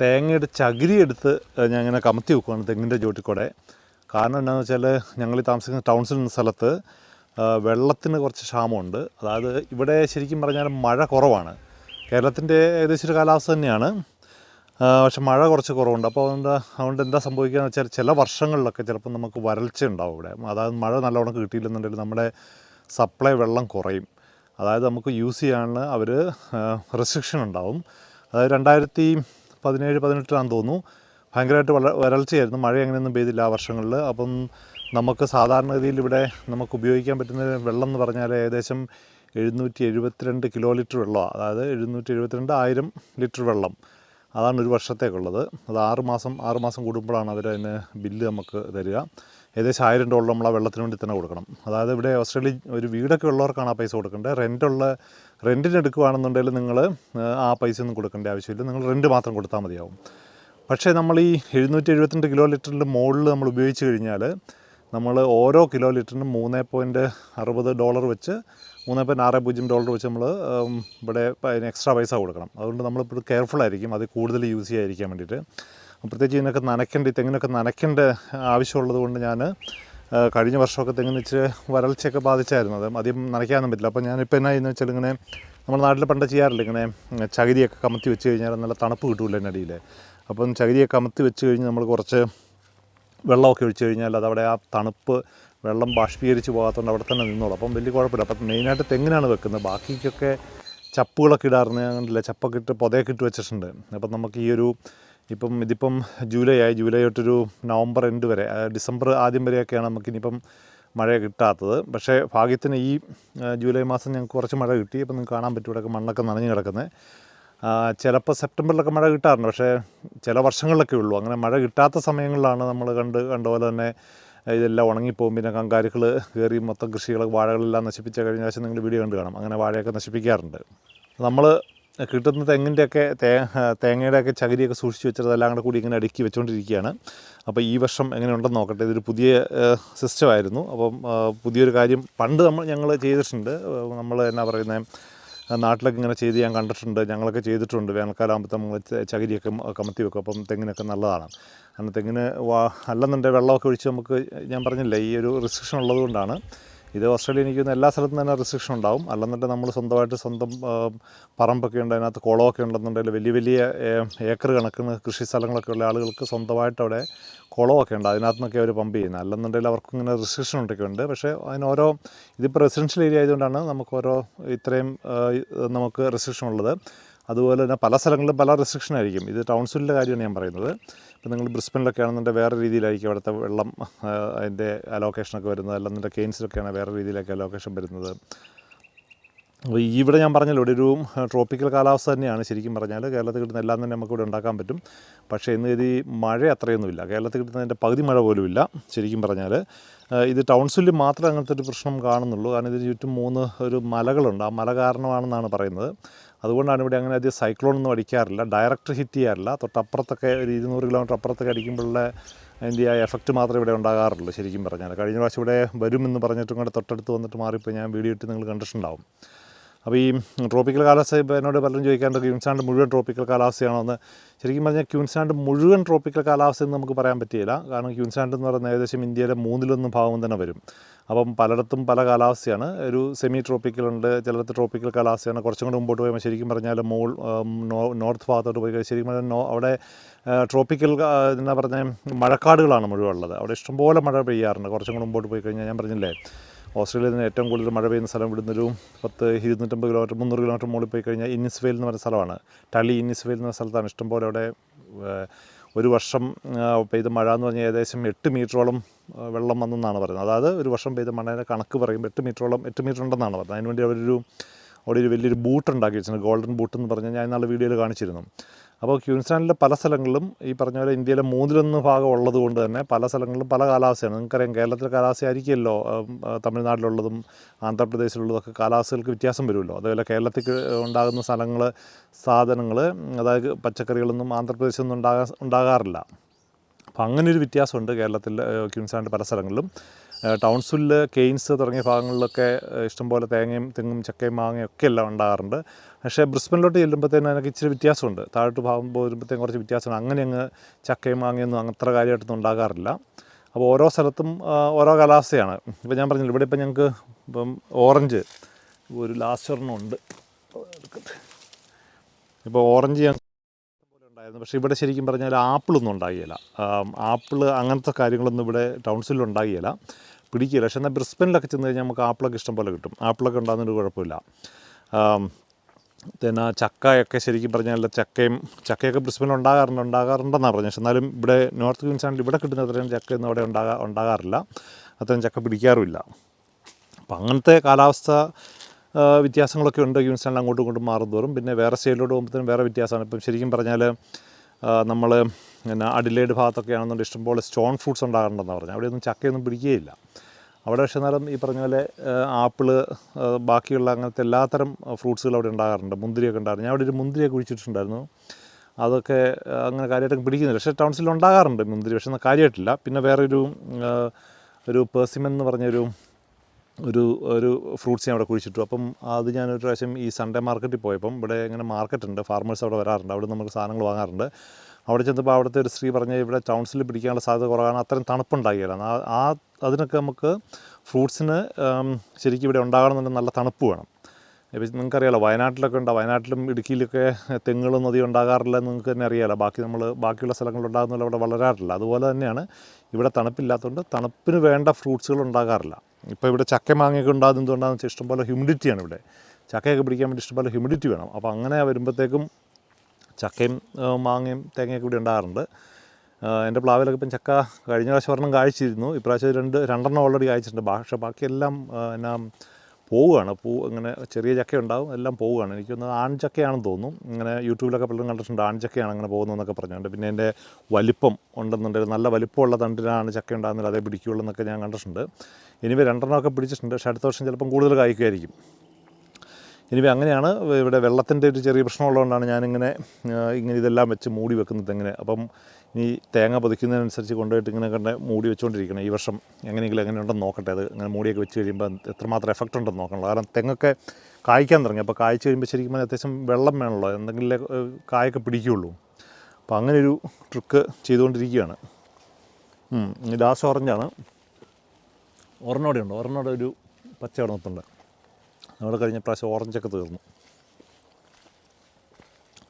തേങ്ങയുടെ ചകിരി എടുത്ത് ഞാൻ ഇങ്ങനെ കമത്തി വെക്കുവാണ് തെങ്ങിന്റെ ചോട്ടിക്കൂടെ. കാരണം എന്താണെന്ന് വെച്ചാൽ ഞങ്ങൾ ഈ താമസിക്കുന്ന ടൗൺസിൽ നിന്ന സ്ഥലത്ത് വെള്ളത്തിന് കുറച്ച് ക്ഷാമമുണ്ട്. അതായത് ഇവിടെ ശരിക്കും പറഞ്ഞാൽ മഴ കുറവാണ്. കേരളത്തിന്റെ ഏകദേശം ഒരു കാലാവസ്ഥ തന്നെയാണ്. പക്ഷെ മഴ കുറച്ച് കുറവുണ്ട്. അപ്പോൾ അതുകൊണ്ട് അതുകൊണ്ട് എന്താ സംഭവിക്കുക എന്ന് വെച്ചാൽ ചില വർഷങ്ങളിലൊക്കെ ചിലപ്പോൾ നമുക്ക് വരൾച്ച ഉണ്ടാവും ഇവിടെ. അതായത് മഴ നല്ലവണ്ണം കിട്ടിയില്ലെന്നുണ്ടെങ്കിൽ നമ്മുടെ സപ്ലൈ വെള്ളം കുറയും. അതായത് നമുക്ക് യൂസ് ചെയ്യാനുള്ള അവർ റെസ്ട്രിക്ഷൻ ഉണ്ടാവും. അതായത് രണ്ടായിരത്തി പതിനേഴ് പതിനെട്ടിലാണെന്ന് തോന്നുന്നു. ഭയങ്കരമായിട്ട് വള വരൾച്ചയായിരുന്നു. മഴ അങ്ങനെയൊന്നും പെയ്തില്ല ആ വർഷങ്ങളിൽ. അപ്പം നമുക്ക് സാധാരണഗതിയിൽ ഇവിടെ നമുക്ക് ഉപയോഗിക്കാൻ പറ്റുന്ന വെള്ളം എന്ന് പറഞ്ഞാൽ ഏകദേശം എഴുന്നൂറ്റി എഴുപത്തിരണ്ട് കിലോ ലിറ്റർ വെള്ളമാണ്. അതായത് എഴുന്നൂറ്റി എഴുപത്തിരണ്ട് ആയിരം ലിറ്റർ വെള്ളം. അതാണ് ഒരു വർഷത്തേക്കുള്ളത്. അത് ആറ് മാസം ആറ് മാസം കൂടുമ്പോഴാണ് അവർ അതിന് ബില്ല് നമുക്ക് തരിക. ഏകദേശം ആയിരം ഡോളർ നമ്മൾ ആ വെള്ളത്തിന് വേണ്ടി തന്നെ കൊടുക്കണം. അതായത് ഇവിടെ ഓസ്ട്രേലിയ ഒരു വീടൊക്കെ ഉള്ളവർക്കാണ് ആ പൈസ കൊടുക്കേണ്ടത്. റെന്റുള്ള റെന്റിന് എടുക്കുകയാണെന്നുണ്ടെങ്കിൽ നിങ്ങൾ ആ പൈസ ഒന്നും കൊടുക്കേണ്ട ആവശ്യമില്ല. നിങ്ങൾ റെന്റ് മാത്രം കൊടുത്താൽ മതിയാവും. പക്ഷേ നമ്മൾ ഈ എഴുന്നൂറ്റി എഴുപത്തിരണ്ട് കിലോ ലിറ്ററിന്റെ മുകളിൽ നമ്മൾ ഉപയോഗിച്ച് കഴിഞ്ഞാൽ നമ്മൾ ഓരോ കിലോ ലിറ്ററിനും മൂന്ന് പോയിന്റ് അറുപത് ഡോളർ വെച്ച് മൂന്ന് പോയിന്റ് ആറ് പൂജ്യം ഡോളർ വെച്ച് നമ്മൾ ഇവിടെ എക്സ്ട്രാ പൈസ കൊടുക്കണം. അതുകൊണ്ട് നമ്മളിപ്പോൾ കെയർഫുൾ ആയിരിക്കും. അത് കൂടുതൽ യൂസ് ചെയ്യാതിരിക്കാൻ വേണ്ടിയിട്ട്. പ്രത്യേകിച്ച് ഇതിനൊക്കെ നനയ്ക്കേണ്ട ഈ തെങ്ങിനൊക്കെ നനയ്ക്കേണ്ട ആവശ്യമുള്ളത് കൊണ്ട് ഞാൻ കഴിഞ്ഞ വർഷമൊക്കെ തെങ്ങിന് ഇച്ചിരി വരൾച്ചയൊക്കെ ബാധിച്ചായിരുന്നു. അത് അധികം നനയ്ക്കാനൊന്നും പറ്റില്ല. അപ്പോൾ ഞാനിപ്പോൾ എന്നാ എന്ന് വെച്ചാൽ ഇങ്ങനെ നമ്മുടെ നാട്ടിൽ പണ്ട് ചെയ്യാറില്ല ഇങ്ങനെ ചകിരിയൊക്കെ കമത്തി വെച്ച് കഴിഞ്ഞാൽ നല്ല തണുപ്പ് കിട്ടൂല എന്റെ അടിയിൽ അപ്പം ചകിരിയൊക്കെ കമത്തി വെച്ച് കഴിഞ്ഞ് നമ്മൾ കുറച്ച് വെള്ളമൊക്കെ ഒഴിച്ച് കഴിഞ്ഞാൽ അതവിടെ ആ തണുപ്പ് വെള്ളം ബാഷ്പീകരിച്ച് പോകാത്തതുകൊണ്ട് അവിടെ തന്നെ നിന്നോളൂ. അപ്പം വലിയ കുഴപ്പമില്ല. അപ്പം മെയിനായിട്ട് തെങ്ങിനാണ് വെക്കുന്നത്. ബാക്കിക്കൊക്കെ ചപ്പുകളൊക്കെ ഇടാറുണ്ട്. ഞാൻ കണ്ടില്ല ചപ്പൊക്കെ ഇട്ട് പൊതയൊക്കെ ഇട്ട് വെച്ചിട്ടുണ്ട്. അപ്പം നമുക്ക് ഈ ഒരു ഇപ്പം ഇതിപ്പം ജൂലൈ ആയി ജൂലൈ തൊട്ടൊരു നവംബർ എൻഡ് വരെ ഡിസംബർ ആദ്യം വരെയൊക്കെയാണ് നമുക്കിനിയിപ്പം മഴ കിട്ടാത്തത്. പക്ഷേ ഭാഗ്യത്തിന് ഈ ജൂലൈ മാസം ഞങ്ങൾക്ക് കുറച്ച് മഴ കിട്ടി. അപ്പം നിങ്ങൾക്ക് കാണാൻ പറ്റും ഇവിടെയൊക്കെ മണ്ണൊക്കെ നനഞ്ഞു കിടക്കുന്നത് ചിലപ്പോൾ സെപ്റ്റംബറിലൊക്കെ മഴ കിട്ടാറുണ്ട്. പക്ഷേ ചില വർഷങ്ങളിലൊക്കെ ഉള്ളൂ. അങ്ങനെ മഴ കിട്ടാത്ത സമയങ്ങളിലാണ് നമ്മൾ കണ്ട് കണ്ട പോലെ തന്നെ ഇതെല്ലാം ഉണങ്ങിപ്പോകും. പിന്നെ കങ്കാരുക്കൾ കയറി മൊത്തം കൃഷികൾ വാഴകളെല്ലാം നശിപ്പിച്ച കഴിഞ്ഞ പ്രാവശ്യം നിങ്ങൾ വീഡിയോ കണ്ട് കാണാം. അങ്ങനെ വാഴയൊക്കെ നശിപ്പിക്കാറുണ്ട്. നമ്മൾ കിട്ടുന്ന തെങ്ങിന്റെയൊക്കെ തേ തേങ്ങയുടെയൊക്കെ ചകിരിയൊക്കെ സൂക്ഷിച്ച് വെച്ചത് എല്ലാം കൂടെ കൂടി ഇങ്ങനെ അടുക്കി വെച്ചുകൊണ്ടിരിക്കുകയാണ് അപ്പോൾ ഈ വർഷം എങ്ങനെയുണ്ടെന്ന് നോക്കട്ടെ. ഇതൊരു പുതിയ സിസ്റ്റമായിരുന്നു അപ്പം പുതിയൊരു കാര്യം പണ്ട് നമ്മൾ ഞങ്ങൾ ചെയ്തിട്ടുണ്ട്. നമ്മൾ എന്നാ പറയുന്നത് നാട്ടിലൊക്കെ ഇങ്ങനെ ചെയ്ത് ഞാൻ കണ്ടിട്ടുണ്ട്. ഞങ്ങളൊക്കെ ചെയ്തിട്ടുണ്ട്. വേനൽക്കാലാകുമ്പോൾ നമ്മൾ ചകിരിയൊക്കെ കമത്തി വെക്കും. അപ്പം തെങ്ങിനൊക്കെ നല്ലതാണ്. കാരണം തെങ്ങിന് വാ അല്ലെന്നുണ്ടെങ്കിൽ വെള്ളമൊക്കെ ഒഴിച്ച് നമുക്ക് ഞാൻ പറഞ്ഞില്ലേ ഈ ഒരു റിസ്ട്രിക്ഷൻ ഉള്ളത് കൊണ്ടാണ് ഇത് ഓസ്ട്രേലിയ എനിക്ക് എല്ലാ സ്ഥലത്തും തന്നെ റിസ്ട്രിക്ഷൻ ഉണ്ടാവും. അല്ലെന്നുണ്ടെങ്കിൽ നമ്മൾ സ്വന്തമായിട്ട് സ്വന്തം പറമ്പൊക്കെ ഉണ്ട് അതിനകത്ത് കുളമൊക്കെ ഉണ്ടെന്നുണ്ടെങ്കിൽ വലിയ വലിയ ഏക്കർ കണക്കിന് കൃഷി സ്ഥലങ്ങളൊക്കെ ഉള്ള ആളുകൾക്ക് സ്വന്തമായിട്ട് അവിടെ കുളമൊക്കെ ഉണ്ട്. അതിനകത്ത് നിന്നൊക്കെ അവർ പമ്പ് ചെയ്യുന്നത്. അല്ലെന്നുണ്ടെങ്കിൽ അവർക്ക് ഇങ്ങനെ റിസ്ട്രിക്ഷൻ ഉണ്ടൊക്കെ ഉണ്ട് പക്ഷേ അതിന് ഓരോ ഇതിപ്പോൾ റെസിഡൻഷ്യൽ ഏരിയ ആയതുകൊണ്ടാണ് നമുക്ക് ഓരോ ഇത്രയും നമുക്ക് റെസ്ട്രിക്ഷൻ ഉള്ളത്. അതുപോലെ തന്നെ പല സ്ഥലങ്ങളിലും പല റെസ്ട്രിക്ഷൻ ആയിരിക്കും. ഇത് ടൗൺസിലിന്റെ കാര്യമാണ് ഞാൻ പറയുന്നത്. ഇപ്പം നിങ്ങൾ ബ്രിസ്ബനിലൊക്കെ ആണെന്നുണ്ടെങ്കിൽ വേറെ രീതിയിലായിരിക്കും അവിടുത്തെ വെള്ളം അതിന്റെ അലോക്കേഷനൊക്കെ വരുന്നത്. അല്ലെന്നുണ്ടെങ്കിൽ കെയിൻസിലൊക്കെയാണ് വേറെ രീതിയിലൊക്കെ അലോക്കേഷൻ വരുന്നത്. അപ്പോൾ ഇവിടെ ഞാൻ പറഞ്ഞല്ലോ ഇവിടെ ഒരു ട്രോപ്പിക്കൽ കാലാവസ്ഥ തന്നെയാണ് ശരിക്കും പറഞ്ഞാൽ കേരളത്തിൽ കിട്ടുന്ന എല്ലാം തന്നെ നമുക്ക് ഇവിടെ ഉണ്ടാക്കാൻ പറ്റും. പക്ഷേ ഇന്ന് ഇത് മഴ അത്രയൊന്നുമില്ല. കേരളത്തിൽ കിട്ടുന്നതിന്റെ പകുതി മഴ പോലുമില്ല ശരിക്കും പറഞ്ഞാൽ ഇത് ടൗൺസിൽ മാത്രമേ അങ്ങനത്തെ ഒരു പ്രശ്നം കാണുന്നുള്ളൂ. കാരണം ഇതിന് ചുറ്റും മൂന്ന് ഒരു മലകളുണ്ട്. ആ മല കാരണമാണെന്നാണ് പറയുന്നത്. അതുകൊണ്ടാണ് ഇവിടെ അങ്ങനെ അധികം സൈക്ലോണൊന്നും അടിക്കാറില്ല. ഡയറക്റ്റ് ഹിറ്റ് ചെയ്യാറില്ല. തൊട്ടപ്പുറത്തൊക്കെ ഒരു ഇരുന്നൂറ് കിലോമീറ്റർ അപ്പുറത്തൊക്കെ അടിക്കുമ്പോഴുള്ള അതിന്റെ ആ എഫക്റ്റ് മാത്രമേ ഇവിടെ ഉണ്ടാകാറുള്ളൂ ശരിക്കും പറഞ്ഞാൽ കഴിഞ്ഞ പ്രാവശ്യം ഇവിടെ വരുമെന്ന് പറഞ്ഞിട്ടും കൂടെ തൊട്ടടുത്ത് വന്നിട്ട് മാറിപ്പോൾ ഞാൻ വീഡിയോ ഇട്ട് നിങ്ങൾ കണ്ടിട്ടുണ്ടാവും. അപ്പോൾ ഈ ട്രോപ്പിക്കൽ കാലാവസ്ഥ ഇപ്പോൾ എന്നോട് പലരും ചോദിക്കാറുണ്ട് ക്യൂൻസാണ്ട് മുഴുവൻ ട്രോപ്പിക്കൽ കാലാവസ്ഥയാണോ എന്ന് ശരിക്കും പറഞ്ഞാൽ ക്യൂൻസാണ്ട് മുഴുവൻ ട്രോപ്പിക്കൽ കാലാവസ്ഥ എന്ന് നമുക്ക് പറയാൻ പറ്റിയില്ല. കാരണം ക്യൂൻസാണ്ട് എന്ന് പറയുന്നത് ഏകദേശം ഇന്ത്യയിലെ മൂന്നിലൊന്നും ഭാഗം തന്നെ വരും. അപ്പം പലയിടത്തും പല കാലാവസ്ഥയാണ്. ഒരു സെമി ട്രോപ്പിക്കൽ ഉണ്ട് ചിലയിടത്ത് ട്രോപ്പിക്കൽ കാലാവസ്ഥയാണ്. കുറച്ചും കൂടെ മുമ്പോട്ട് പോയപ്പോൾ ശരിക്കും പറഞ്ഞാൽ മോൾ നോർത്ത് ഭാഗത്തോട്ട് പോയി ശരിക്കും പറഞ്ഞാൽ അവിടെ ട്രോപ്പിക്കൽ എന്താ പറഞ്ഞാൽ മഴക്കാടുകളാണ് മുഴുവൻ ഉള്ളത്. അവിടെ ഇഷ്ടംപോലെ മഴ പെയ്യാറുണ്ട്. കുറച്ചും കൂടെ മുമ്പോട്ട് പോയി കഴിഞ്ഞാൽ ഞാൻ പറഞ്ഞില്ലേ? ഓസ്ട്രേലിയയിൽ നിന്ന് ഏറ്റവും കൂടുതൽ മഴ പെയ്യുന്ന സ്ഥലം ഇവിടുന്നൊരു പത്ത് ഇരുന്നൂറ്റമ്പത് കിലോമീറ്റർ മുന്നൂറ് കിലോമീറ്റർ മുകളിൽ പോയി കഴിഞ്ഞാൽ ഇന്നിസ്വെയിൽ എന്ന് പറയുന്ന സ്ഥലമാണ്. ടളി ഇന്നിസ്വെയിൽ എന്ന സ്ഥലത്താണ് ഇഷ്ടംപോലെ അവിടെ ഒരു വർഷം പെയ്ത മഴ എന്ന് പറഞ്ഞാൽ ഏകദേശം എട്ട് മീറ്ററോളം വെള്ളം വന്നെന്നാണ് പറയുന്നത്. അതായത് ഒരു വർഷം പെയ്ത മഴയുടെ കണക്ക് പറയുമ്പോൾ എട്ട് മീറ്ററോളം എട്ട് മീറ്റർ ഉണ്ടെന്നാണ് പറയുന്നത് അതിനുവേണ്ടി അവരൊരു അവിടെ ഒരു വലിയൊരു ബൂട്ട് ഉണ്ടാക്കി വെച്ചിട്ടുണ്ട് ഗോൾഡൻ ബൂട്ട് എന്ന് പറഞ്ഞാൽ ഞാൻ ഇന്നാളെ വീഡിയോയിൽ കാണിച്ചിരുന്നു. അപ്പോൾ ക്യൂൻസ്ലാൻഡിലെ പല സ്ഥലങ്ങളിലും ഈ പറഞ്ഞ പോലെ ഇന്ത്യയിലെ മൂന്നിലൊന്ന് ഭാഗം ഉള്ളത് കൊണ്ട് തന്നെ പല സ്ഥലങ്ങളിലും പല കാലാവസ്ഥയാണ്. നിങ്ങൾക്കറിയാം കേരളത്തിലെ കാലാവസ്ഥ ആയിരിക്കുമല്ലോ തമിഴ്നാട്ടിലുള്ളതും ആന്ധ്രാപ്രദേശിലുള്ളതൊക്കെ കാലാവസ്ഥകൾക്ക് വ്യത്യാസം വരുമല്ലോ. അതേപോലെ കേരളത്തിൽ ഉണ്ടാകുന്ന സ്ഥലങ്ങൾ സാധനങ്ങൾ അതായത് പച്ചക്കറികളൊന്നും ആന്ധ്രാപ്രദേശിൽ നിന്നും ഉണ്ടാകാ ഉണ്ടാകാറില്ല. അപ്പം അങ്ങനെ ഒരു വ്യത്യാസമുണ്ട് കേരളത്തിൽ ക്യൂൻസാൻഡ് പല സ്ഥലങ്ങളിലും. ടൗൺസിൽ കെയ്ൻസ് തുടങ്ങിയ ഭാഗങ്ങളിലൊക്കെ ഇഷ്ടംപോലെ തേങ്ങയും തെങ്ങും ചക്കയും മാങ്ങയും ഒക്കെ എല്ലാം ഉണ്ടാകാറുണ്ട്. പക്ഷേ ബ്രിസ്ബനിലോട്ട് ചെല്ലുമ്പോഴത്തേനും എനിക്ക് ഇച്ചിരി വ്യത്യാസമുണ്ട്. താഴോട്ട് ഭാഗം വരുമ്പോഴത്തേക്കും കുറച്ച് വ്യത്യാസമാണ്. അങ്ങനെ അങ്ങ് ചക്കയും മാങ്ങയൊന്നും അങ്ങത്ര കാര്യമായിട്ടൊന്നും ഉണ്ടാകാറില്ല. അപ്പോൾ ഓരോ സ്ഥലത്തും ഓരോ കാലാവസ്ഥയാണ്. ഇപ്പോൾ ഞാൻ പറഞ്ഞില്ല ഇവിടെ ഇപ്പം ഞങ്ങൾക്ക് ഇപ്പം ഓറഞ്ച് ഒരു ലാസ്റ്റ് ഒരെണ്ണം ഉണ്ട്. ഇപ്പോൾ ഓറഞ്ച് ഞാൻ ഉണ്ടായിരുന്നു. പക്ഷേ ഇവിടെ ശരിക്കും പറഞ്ഞാൽ ആപ്പിളൊന്നും ഉണ്ടാകില്ല ആപ്പിൾ അങ്ങനത്തെ കാര്യങ്ങളൊന്നും ഇവിടെ ടൗൺസിൽ ഉണ്ടാകില്ല പിടിക്കില്ല. പക്ഷേ എന്നാൽ ബ്രിസ്ബനിലൊക്കെ ചെന്ന് കഴിഞ്ഞാൽ നമുക്ക് ആപ്പിളൊക്കെ ഇഷ്ടം പോലെ കിട്ടും. ആപ്പിളൊക്കെ ഉണ്ടാകുന്നൊരു കുഴപ്പമില്ല. പിന്നെ ചക്കയൊക്കെ ശരിക്കും പറഞ്ഞാൽ ചക്കയും ചക്കയൊക്കെ ബ്രിസ്ബനിൽ ഉണ്ടാകാറുണ്ട് ഉണ്ടാകാറുണ്ടെന്നാണ് പറഞ്ഞത്. പക്ഷെ എന്നാലും ഇവിടെ നോർത്ത് ക്വീൻസാണ്ടിൽ ഇവിടെ കിട്ടുന്ന അത്രയും ചക്കയൊന്നും അവിടെ ഉണ്ടാകാ ഉണ്ടാകാറില്ല. അത്രയും ചക്ക പിടിക്കാറുമില്ല. അപ്പം അങ്ങനത്തെ കാലാവസ്ഥ വ്യത്യാസങ്ങളൊക്കെ ഉണ്ട്. ക്യൂൻസ്ലാൻഡ് അങ്ങോട്ടും ഇങ്ങോട്ടും മാറും തോറും. പിന്നെ വേറെ സ്റ്റേറ്റിലോട്ട് പോകുമ്പോഴത്തേനും വേറെ വ്യത്യാസമാണ്. ഇപ്പം ശരിക്കും പറഞ്ഞാൽ നമ്മൾ പിന്നെ അഡിലേഡ് ഭാഗത്തൊക്കെ ആണെന്നുണ്ടെങ്കിൽ ഇഷ്ടംപോലെ സ്റ്റോൺ ഫ്രൂട്ട്സ് ഉണ്ടാകാറുണ്ടെന്ന് പറഞ്ഞു അവിടെയൊന്നും ചക്കയൊന്നും പിടിക്കുകയില്ല. അവിടെ പക്ഷേ നേരം ഈ പറഞ്ഞ പോലെ ആപ്പിൾ ബാക്കിയുള്ള അങ്ങനത്തെ എല്ലാത്തരം ഫ്രൂട്ട്സുകൾ അവിടെ ഉണ്ടാകാറുണ്ട്. മുന്തിരിയൊക്കെ ഉണ്ടായിരുന്നു. ഞാൻ അവിടെ ഒരു മുന്തിരിയൊക്കെ കുഴിച്ചിട്ടുണ്ടായിരുന്നു അതൊക്കെ അങ്ങനെ കാര്യമായിട്ട് പിടിക്കുന്നില്ല. പക്ഷേ ടൗൺസിൽ ഉണ്ടാകാറുണ്ട് മുന്തിരി. പക്ഷേ കാര്യമായിട്ടില്ല. പിന്നെ വേറൊരു ഒരു പേഴ്സിമൻ എന്ന് പറഞ്ഞൊരു ഒരു ഒരു ഫ്രൂട്ട്സ് ഞാൻ അവിടെ കുഴിച്ചിട്ടു. അപ്പം അത് ഞാൻ ഒരു പ്രാവശ്യം ഈ സൺഡേ മാർക്കറ്റിൽ പോയപ്പം ഇവിടെ ഇങ്ങനെ മാർക്കറ്റ് ഉണ്ട്. ഫാർമേഴ്സ് അവിടെ വരാറുണ്ട്. അവിടെ നമുക്ക് സാധനങ്ങൾ വാങ്ങാറുണ്ട്. അവിടെ ചെന്നപ്പോൾ അവിടുത്തെ ഒരു സ്ത്രീ പറഞ്ഞ ഇവിടെ ടൗൺസിൽ പിടിക്കാനുള്ള സാധ്യത കുറവാണ്. അത്രയും തണുപ്പുണ്ടാകില്ല. ആ അതിനൊക്കെ നമുക്ക് ഫ്രൂട്ട്സിന് ശരിക്കും ഇവിടെ ഉണ്ടാകണമെന്നുണ്ടെങ്കിൽ നല്ല തണുപ്പ് വേണം. ഇപ്പം നിങ്ങൾക്കറിയാലോ വയനാട്ടിലൊക്കെ ഉണ്ടാവും വയനാട്ടിലും ഇടുക്കിയിലൊക്കെ തെങ്ങുകളും നദി ഉണ്ടാകാറില്ല എന്ന് നിങ്ങൾക്ക് തന്നെ അറിയാലോ. ബാക്കി നമ്മൾ ബാക്കിയുള്ള സ്ഥലങ്ങളിൽ ഉണ്ടാകുന്നില്ല അവിടെ വളരാറില്ല. അതുപോലെ തന്നെയാണ് ഇവിടെ തണുപ്പില്ലാത്തതുകൊണ്ട് തണുപ്പിന് വേണ്ട ഫ്രൂട്ട്സുകൾ ഉണ്ടാകാറില്ല. ഇപ്പോൾ ഇവിടെ ചക്ക മാങ്ങയൊക്കെ ഉണ്ടാകുന്നത് എന്തുകൊണ്ടാണെന്ന് വെച്ചാൽ ഇഷ്ടംപോലെ ഹ്യൂമിഡിറ്റിയാണ് ഇവിടെ. ചക്കയൊക്കെ പിടിക്കാൻ വേണ്ടി ഇഷ്ടംപോലെ ഹ്യൂമിഡിറ്റി വേണം. അപ്പോൾ അങ്ങനെ വരുമ്പോഴത്തേക്കും ചക്കയും മാങ്ങയും തേങ്ങയൊക്കെ ഇവിടെ ഉണ്ടാകാറുണ്ട്. എന്റെ പ്ലാവിലൊക്കെ ഇപ്പം ചക്ക കഴിഞ്ഞ പ്രാവശ്യം ഒരെണ്ണം കായ്ച്ചിരുന്നു. ഇപ്രാവശ്യം രണ്ട് രണ്ടെണ്ണം ഓൾറെഡി കായ്ച്ചിട്ടുണ്ട്. പക്ഷേ ബാക്കിയെല്ലാം എന്നാ പോവുകയാണ്. പൂ അങ്ങനെ ചെറിയ ചക്കയുണ്ടാവും എല്ലാം പോവുകയാണ്. എനിക്കൊന്ന് ആൺ ആൺചക്കയാണെന്ന് തോന്നുന്നു ഇങ്ങനെ യൂട്യൂബിലൊക്കെ പലരും കണ്ടിട്ടുണ്ട് ആൺചക്കയാണ് അങ്ങനെ പോകുന്നതെന്നൊക്കെ പറഞ്ഞുകൊണ്ട്. പിന്നെ എന്റെ വലിപ്പം ഉണ്ടെന്നുണ്ടെങ്കിൽ നല്ല വലിപ്പമുള്ള തണ്ടിനാണ് ചക്ക ഉണ്ടാകുന്നത് അതേ പിടിക്കുകയുള്ളൂ എന്നൊക്കെ ഞാൻ കണ്ടിട്ടുണ്ട്. ഇനി രണ്ടെണ്ണമൊക്കെ പിടിച്ചിട്ടുണ്ട്. പക്ഷേ അടുത്ത വർഷം ചിലപ്പം കൂടുതൽ കായ്ക്കുമായിരിക്കും. ഇനിവേ അങ്ങനെയാണ് ഇവിടെ വെള്ളത്തിന്റെ ഒരു ചെറിയ പ്രശ്നമുള്ളതുകൊണ്ടാണ് ഞാനിങ്ങനെ ഇങ്ങനെ ഇതെല്ലാം വെച്ച് മൂടി വെക്കുന്നത് എങ്ങനെ. അപ്പം ഇനി തേങ്ങ പൊതിക്കുന്നതിനനുസരിച്ച് കൊണ്ടുപോയിട്ട് ഇങ്ങനെ കണ്ട് മൂടി വെച്ചുകൊണ്ടിരിക്കണം ഈ വർഷം. എങ്ങനെയെങ്കിലും എങ്ങനെ ഉണ്ടെന്ന് നോക്കട്ടെ. അത് അങ്ങനെ മൂടിയൊക്കെ വെച്ച് കഴിയുമ്പോൾ എത്രമാത്രം എഫക്റ്റ് ഉണ്ടെന്ന് നോക്കണം. കാരണം തെങ്ങൊക്കെ കായ്ക്കാൻ തുടങ്ങി. അപ്പോൾ കായ്ച്ച് കഴിയുമ്പോൾ ശരിക്കും അത്യാവശ്യം വെള്ളം വേണമല്ലോ. എന്തെങ്കിലും കായൊക്കെ പിടിക്കുകയുള്ളൂ. അപ്പോൾ അങ്ങനെ ഒരു ട്രിക്ക് ചെയ്തുകൊണ്ടിരിക്കുകയാണ്. ലാസ്റ്റ് ഓറഞ്ചാണ്. ഒരെണ്ണോടെ ഉണ്ട് ഒരെണ്ണോടെ ഒരു പച്ച നിൽപ്പുണ്ട് നമ്മൾ കഴിഞ്ഞ പ്രാവശ്യം ഓറഞ്ചൊക്കെ തീർന്നു.